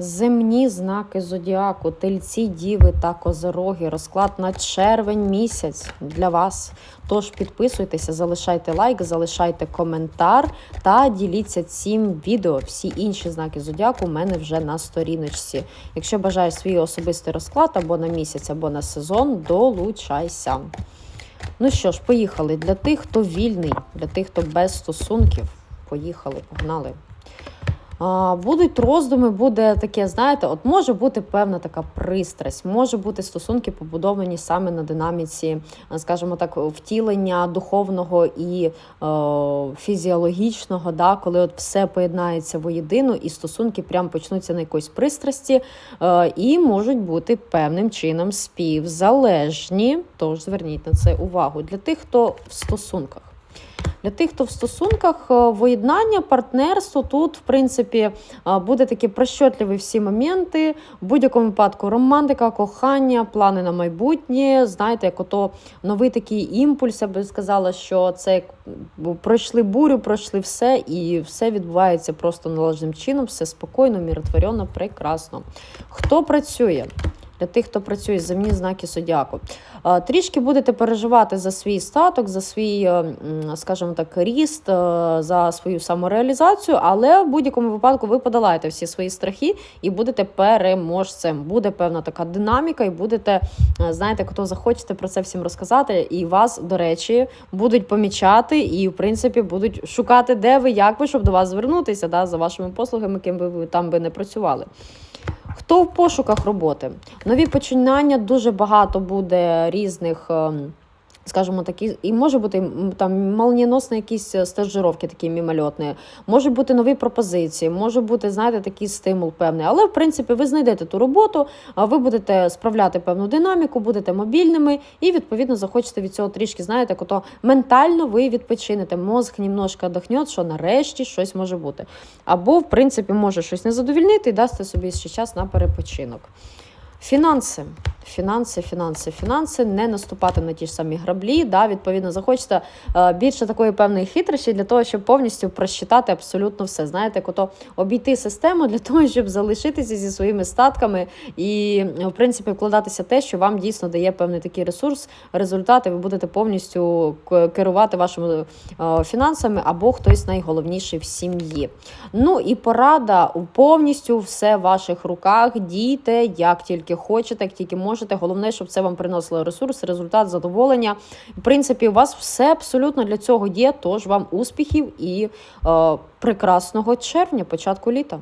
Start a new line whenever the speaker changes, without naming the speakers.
Земні знаки зодіаку, тельці, діви та козороги. Розклад на червень місяць для вас. Тож підписуйтеся, залишайте лайк, залишайте коментар та діліться цим відео. Всі інші знаки зодіаку у мене вже на сторіночці. Якщо бажаєш свій особистий розклад або на місяць, або на сезон, долучайся. Ну що ж, поїхали. Для тих, хто вільний, для тих, хто без стосунків. Поїхали, погнали. Будуть роздуми, буде таке, знаєте, от може бути певна така пристрасть, може бути стосунки побудовані саме на динаміці, скажімо так, втілення духовного і е, фізіологічного, да, коли от все поєднається воєдину, і стосунки прям почнуться на якоїсь пристрасті, е, і можуть бути певним чином співзалежні. Тож зверніть на це увагу для тих, хто в стосунках. Для тих, хто в стосунках е, воєднання, партнерство тут, в принципі, е, буде такі прощотливі всі моменти. В будь-якому випадку романтика, кохання, плани на майбутнє. Знаєте, як ото новий такий імпульс, я би сказала, що це як пройшли бурю, пройшли все, і все відбувається просто належним чином, все спокійно, миротворено, прекрасно. Хто працює? Для тих, хто працює земні знаки зодіаку. Е, Трішки будете переживати за свій статок, за свій, е, скажімо так, ріст, е, за свою самореалізацію, але в будь-якому випадку ви подолаєте всі свої страхи і будете переможцем. Буде певна така динаміка, і будете, знаєте, хто захочете про це всім розказати, і вас, до речі, будуть помічати і, в принципі, будуть шукати, де ви, як ви, щоб до вас звернутися да, за вашими послугами, ким би ви там би не працювали. Хто в пошуках роботи? Нові починання дуже багато буде різних. Скажімо, такі, і може бути там молнієносні якісь е, стажировки, такі мімольотні, можуть бути нові пропозиції, може бути, знаєте, такий стимул певний. Але в принципі ви знайдете ту роботу, а ви будете справляти певну динаміку, будете мобільними і відповідно захочете від цього трішки, знаєте, ото ментально ви відпочинете. Мозг немножко отдохне, що нарешті щось може бути. Або, в принципі, може щось не задовільнити і дасте собі ще час на перепочинок. Фінанси. Фінанси, фінанси, фінанси, не наступати на ті ж самі граблі. Да, відповідно, захочете е, більше такої певної хитрощі для того, щоб повністю просчитати абсолютно все. Знаєте, кото обійти систему для того, щоб залишитися зі своїми статками і, в принципі, вкладатися те, що вам дійсно дає певний такий ресурс, результати. Ви будете повністю керувати вашими е, фінансами або хтось найголовніший в сім'ї. Ну і порада повністю все в ваших руках. Дійте як тільки хочете, як тільки можете. Головне, щоб це вам приносило ресурс, результат, задоволення. В принципі, у вас все абсолютно для цього є. Тож вам успіхів і е, прекрасного червня, початку літа.